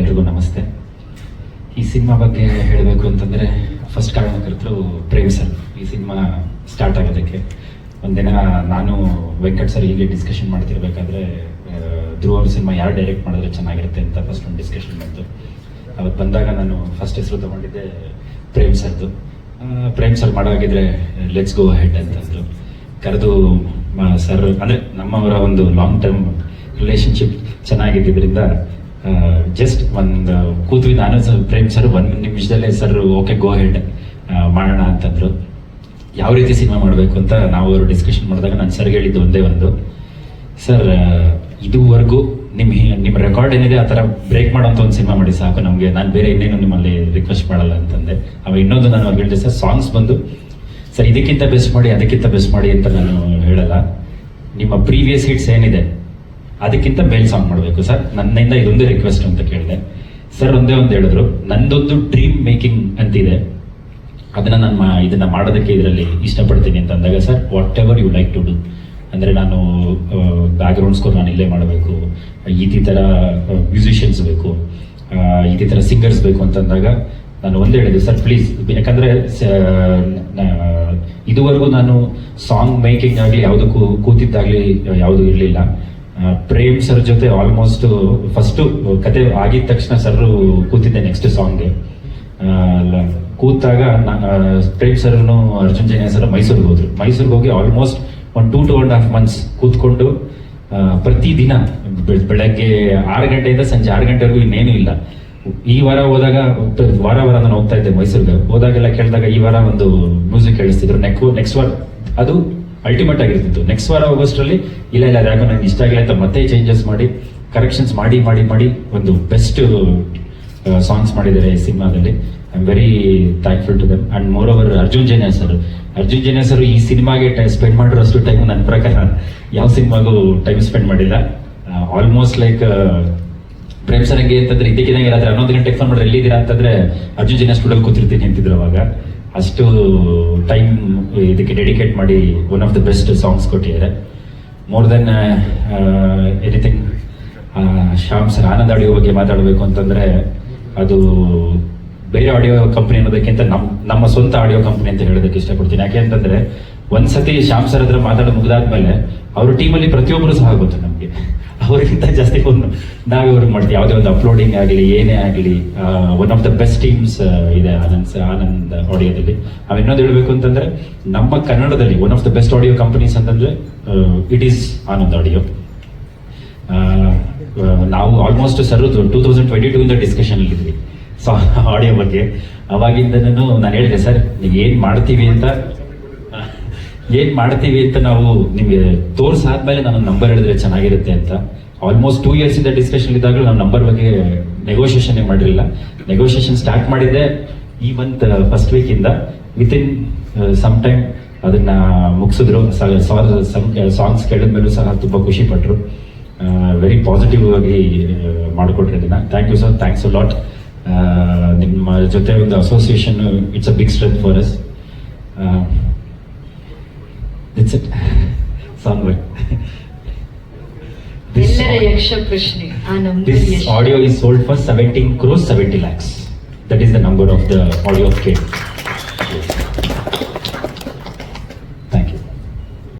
ಎಲ್ರಿಗೂ ನಮಸ್ತೆ. ಈ ಸಿನಿಮಾ ಬಗ್ಗೆ ಹೇಳಬೇಕು ಅಂತಂದರೆ ಫಸ್ಟ್ ಕಾರಣಕರ್ತರು ಪ್ರೇಮ್ ಸರ್. ಈ ಸಿನಿಮಾ ಸ್ಟಾರ್ಟ್ ಆಗೋದಕ್ಕೆ ಒಂದಿನ ನಾನು ವೆಂಕಟ್ ಸರ್ ಹೀಗೆ ಡಿಸ್ಕಷನ್ ಮಾಡ್ತಿರ್ಬೇಕಾದ್ರೆ ಧ್ರುವ ಸಿನಿಮಾ ಯಾರು ಡೈರೆಕ್ಟ್ ಮಾಡಿದ್ರೆ ಚೆನ್ನಾಗಿರುತ್ತೆ ಅಂತ ಫಸ್ಟ್ ಒಂದು ಡಿಸ್ಕಷನ್ ಬಂತು. ಅವತ್ತು ಬಂದಾಗ ನಾನು ಫಸ್ಟ್ ಹೆಸರು ತಗೊಂಡಿದ್ದೆ ಪ್ರೇಮ್ ಸರ್ದು. ಪ್ರೇಮ್ ಸರ್ ಮಾಡೋವಾಗಿದ್ರೆ ಲೆಟ್ಸ್ ಗೋ ಹೆಡ್ ಅಂತಂದರು. ಕರೆದು ಸರ್, ಅಂದರೆ ನಮ್ಮವರ ಒಂದು ಲಾಂಗ್ ಟರ್ಮ್ ರಿಲೇಶನ್ಶಿಪ್ ಚೆನ್ನಾಗಿದ್ದರಿಂದ ಜಸ್ಟ್ ಒಂದು ಕೂತು ನಾನು ಸರ್, ಪ್ರೇಮ್ ಸರ್, ಒಂದು ನಿಮಿಷದಲ್ಲೇ ಸರ್ ಓಕೆ ಗೋ ಹೆಡ್ ಮಾಡೋಣ ಅಂತಂದ್ರು. ಯಾವ ರೀತಿ ಸಿನಿಮಾ ಮಾಡಬೇಕು ಅಂತ ನಾವು ಅವರು ಡಿಸ್ಕಷನ್ ಮಾಡಿದಾಗ ನಾನು ಸರ್ ಹೇಳಿದ್ದು ಒಂದೇ ಒಂದು. ಸರ್ ಇದುವರೆಗೂ ನಿಮ್ಮ ನಿಮ್ಮ ರೆಕಾರ್ಡ್ ಏನಿದೆ ಆ ಥರ ಬ್ರೇಕ್ ಮಾಡೋಂಥ ಒಂದು ಸಿನಿಮಾ ಮಾಡಿ ಸಾಕು. ನಮಗೆ ನಾನು ಬೇರೆ ಇನ್ನೇನು ನಿಮ್ಮಲ್ಲಿ ರಿಕ್ವೆಸ್ಟ್ ಮಾಡಲ್ಲ ಅಂತಂದೆ. ಅವಾಗ ಇನ್ನೊಂದು ನಾನು ಅವ್ರಿಗೆ ಹೇಳಿದೆ ಸರ್ ಸಾಂಗ್ಸ್ ಬಂದು ಸರ್ ಇದಕ್ಕಿಂತ ಬೆಸ್ಟ್ ಮಾಡಿ, ಅದಕ್ಕಿಂತ ಬೆಸ್ಟ್ ಮಾಡಿ ಅಂತ ನಾನು ಹೇಳಲ್ಲ. ನಿಮ್ಮ ಪ್ರೀವಿಯಸ್ ಹಿಟ್ಸ್ ಏನಿದೆ ಅದಕ್ಕಿಂತ ಮೇಲ್ ಸಾಂಗ್ ಮಾಡಬೇಕು ಸರ್. ನನ್ನಿಂದ ಇದೊಂದೇ ರಿಕ್ವೆಸ್ಟ್ ಅಂತ ಕೇಳಿದೆ. ಸರ್, ಒಂದೇ ಒಂದು ಹೇಳಿದ್ರು. ನಂದೊಂದು ಡ್ರೀಮ್ ಮೇಕಿಂಗ್ ಅಂತಿದೆ. ಅದನ್ನ ನಾನು ಇದನ್ನ ಮಾಡೋದಕ್ಕೆ ಇದರಲ್ಲಿ ಇಷ್ಟಪಡ್ತೀನಿ ಅಂತ ಅಂದಾಗ, sir whatever you like to do ಅಂದರೆ ನಾನು ಬ್ಯಾಕ್ಗ್ರೌಂಡ್ ಸ್ಕೋರ್ ನಾನು ಇಲ್ಲೇ ಮಾಡಬೇಕು. ಈ ಥರ ಮ್ಯೂಸಿಷಿಯನ್ಸ್ ಬೇಕು. ಈ ಥರ ಸಿಂಗರ್ಸ್ ಬೇಕು ಅಂತಂದಾಗ ನಾನು ಒಂದೇ ಹೇಳಿದೆ, ಸರ್ ಪ್ಲೀಸ್ ಯಾಕಂದರೆ ಇದುವರೆಗೂ ನಾನು ಸಾಂಗ್ ಮೇಕಿಂಗ್ ಆಗಲಿ ಯಾವುದಕ್ಕೂ ಕೂತಿದ್ದಾಗಲಿ ಯಾವುದೂ ಇರಲಿಲ್ಲ. ಪ್ರೇಮ್ ಸರ್ ಜೊತೆ ಆಲ್ಮೋಸ್ಟ್ ಫಸ್ಟು ಕತೆ ಆಗಿದ ತಕ್ಷಣ ಸರ್ ಕೂತಿದ್ದೆ ನೆಕ್ಸ್ಟ್ ಸಾಂಗ್ಗೆ ಕೂತಾಗ ಪ್ರೇಮ್ ಸರ್ನು ಅರ್ಜುನ್ ಜೈನ ಸರ್ ಮೈಸೂರಿಗೆ ಹೋದ್ರು. ಮೈಸೂರಿಗೆ ಹೋಗಿ ಆಲ್ಮೋಸ್ಟ್ ಒಂದು two to and half months ಕೂತ್ಕೊಂಡು ಪ್ರತಿದಿನ ಬೆಳಗ್ಗೆ ಆರು ಗಂಟೆಯಿಂದ ಸಂಜೆ ಆರು ಗಂಟೆವರೆಗೂ ಇನ್ನೇನು ಇಲ್ಲ. ಈ ವಾರ ಹೋದಾಗ, ವಾರ ವಾರ ನಾನು ಹೋಗ್ತಾ ಇದ್ದೆ ಮೈಸೂರಿಗೆ. ಹೋದಾಗೆಲ್ಲ ಕೇಳಿದಾಗ ಈ ವಾರ ಒಂದು ಮ್ಯೂಸಿಕ್ ಕೇಳಿಸ್ತಿದ್ರು. ನೆಕ್ ನೆಕ್ಸ್ಟ್ ವಾರ ಅದು ಅಲ್ಟಿಮೇಟ್ ಆಗಿರ್ತಿತ್ತು. ನೆಕ್ಸ್ಟ್ ವಾರ ಹೋಗೋಷ್ಟರಲ್ಲಿ ಇಲ್ಲ ಇಲ್ಲ ಅದ್ಯಾಕೋ ನಂಗೆ ಇಷ್ಟ ಆಗಿಲ್ಲ ಅಂತ ಮತ್ತೆ ಚೇಂಜಸ್ ಮಾಡಿ ಕರೆಕ್ಷನ್ಸ್ ಮಾಡಿ ಮಾಡಿ ಮಾಡಿ ಒಂದು ಬೆಸ್ಟ್ ಸಾಂಗ್ಸ್ ಮಾಡಿದ್ದಾರೆ ಸಿನಿಮಾದಲ್ಲಿ. I am very thankful to them and moreover Arjun Jaina sir Arjun Jaina sir ಈ ಸಿನಿಮಾಗೆ ಟೈಮ್ ಸ್ಪೆಂಡ್ ಮಾಡಿರೋಷ್ಟು ಟೈಮ್ ನನ್ನ ಪ್ರಕಾರ ಯಾವ ಸಿನಿಮಾಗೂ ಟೈಮ್ ಸ್ಪೆಂಡ್ ಮಾಡಿಲ್ಲ. ಆಲ್ಮೋಸ್ಟ್ ಲೈಕ್ ಪ್ರೇಮ್ ಸರ್ ಹಂಗೆ ಅಂತಂದ್ರೆ ಇದಕ್ಕಿದಂಗೆ ರಾತ್ರಿ ಹನ್ನೊಂದು ಗಂಟೆಗೆ ಫೋನ್ ಮಾಡಿದ್ರೆ ಎಲ್ಲಿದ್ದೀರಾ ಅಂತಂದ್ರೆ ಅರ್ಜುನ್ ಜೇನ ಸ್ಟುಡಿಯೋಲ್ ಕೂತಿರ್ತೀನಿ ಅಂತಿದ್ರು ಅವಾಗ. ಅಷ್ಟು ಟೈಮ್ ಇದಕ್ಕೆ ಡೆಡಿಕೇಟ್ ಮಾಡಿ one of the best songs ಕೊಟ್ಟಿದ್ದಾರೆ. More than anything Shyam sir Anand audio ಬಗ್ಗೆ ಮಾತಾಡಬೇಕು ಅಂತಂದ್ರೆ ಅದು ಬೇರೆ ಆಡಿಯೋ ಕಂಪ್ನಿ ಅನ್ನೋದಕ್ಕಿಂತ ನಮ್ಮ ನಮ್ಮ ಸ್ವಂತ ಆಡಿಯೋ ಕಂಪ್ನಿ ಅಂತ ಹೇಳೋದಕ್ಕೆ ಇಷ್ಟಪಡ್ತೀನಿ. ಯಾಕೆ ಅಂತಂದ್ರೆ ಒಂದ್ಸತಿ ಶ್ಯಾಮ್ ಸರ್ ಹತ್ರ ಮಾತಾಡೋದು ಮುಗಿದಾದ್ಮೇಲೆ ಅವ್ರ ಟೀಮಲ್ಲಿ ಪ್ರತಿಯೊಬ್ಬರು ಸಹ ಗೊತ್ತು ನಮಗೆ. ಅವರಿಗಿಂತ ಜಾಸ್ತಿ ಒಂದು ನಾವೇ ಅವ್ರಿಗೆ ಮಾಡ್ತೀವಿ. ಯಾವುದೇ ಒಂದು ಅಪ್ಲೋಡಿಂಗ್ ಆಗಲಿ, ಏನೇ ಆಗಲಿ one of the best teams ಇದೆ ಆನಂದ್ ಸರ್ ಆನಂದ್ ಆಡಿಯೋದಲ್ಲಿ. ನಾವು ಇನ್ನೊಂದು ಹೇಳಬೇಕು ಅಂತಂದ್ರೆ, ನಮ್ಮ ಕನ್ನಡದಲ್ಲಿ one of the best audio companies ಅಂತಂದ್ರೆ ಇಟ್ ಈಸ್ ಆನಂದ್ ಆಡಿಯೋ ನಾವು almost sir two thousand twenty two ಇಂದ ಡಿಸ್ಕಷನ್ ಇದ್ವಿ. ಸೊ ಆಡಿಯೋ ಬಗ್ಗೆ. ಅವಾಗಿಂದನೂ ನಾನು ಹೇಳಿದೆ, ಸರ್, ನೀವು ಏನು ಮಾಡ್ತೀವಿ ಅಂತ ಏನ್ ಮಾಡ್ತೀವಿ ಅಂತ ನಾವು ನಿಮಗೆ ತೋರ್ಸಾದ್ಮೇಲೆ ನಾನು ನಂಬರ್ ಹೇಳಿದ್ರೆ ಚೆನ್ನಾಗಿರುತ್ತೆ ಅಂತ. ಆಲ್ಮೋಸ್ಟ್ ಟೂ ಇಯರ್ಸ್ ಇಂದ ಡಿಸ್ಕಷನ್ ಇದ್ದಾಗಲೂ ನಾನು ನಂಬರ್ ಬಗ್ಗೆ ನೆಗೋಷಿಯೇಷನ್ ಮಾಡಿರಲಿಲ್ಲ. ನೆಗೋಷಿಯೇಷನ್ ಸ್ಟಾರ್ಟ್ ಮಾಡಿದ್ದೆ ಈ ಮಂತ್ ಫಸ್ಟ್ ವೀಕ್ ಇಂದ. ವಿತ್ ಇನ್ ಸಮ್ ಟೈಮ್ ಅದನ್ನ ಮುಗಿಸಿದ್ರು. ಸಾಂಗ್ಸ್ ಕೇಳಿದ್ಮೇಲೂ ಸಹ ತುಂಬಾ ಖುಷಿ ಪಟ್ಟರು ವೆರಿ ಪಾಸಿಟಿವ್ ಆಗಿ ಮಾಡಿಕೊಟ್ರೆ ಇದನ್ನ. Thank you sir thanks a lot ನಿಮ್ಮ ಜೊತೆ ಒಂದು association it's a big strength for us it's it song ಎಲ್ಲರ ಯಕ್ಷ ಪ್ರಶ್ನೆ ಆ ನಂಬರ್ This ಎಷ್ಟು audio is sold for 17 crores 70 lakhs. That is the number of the audio of Kate.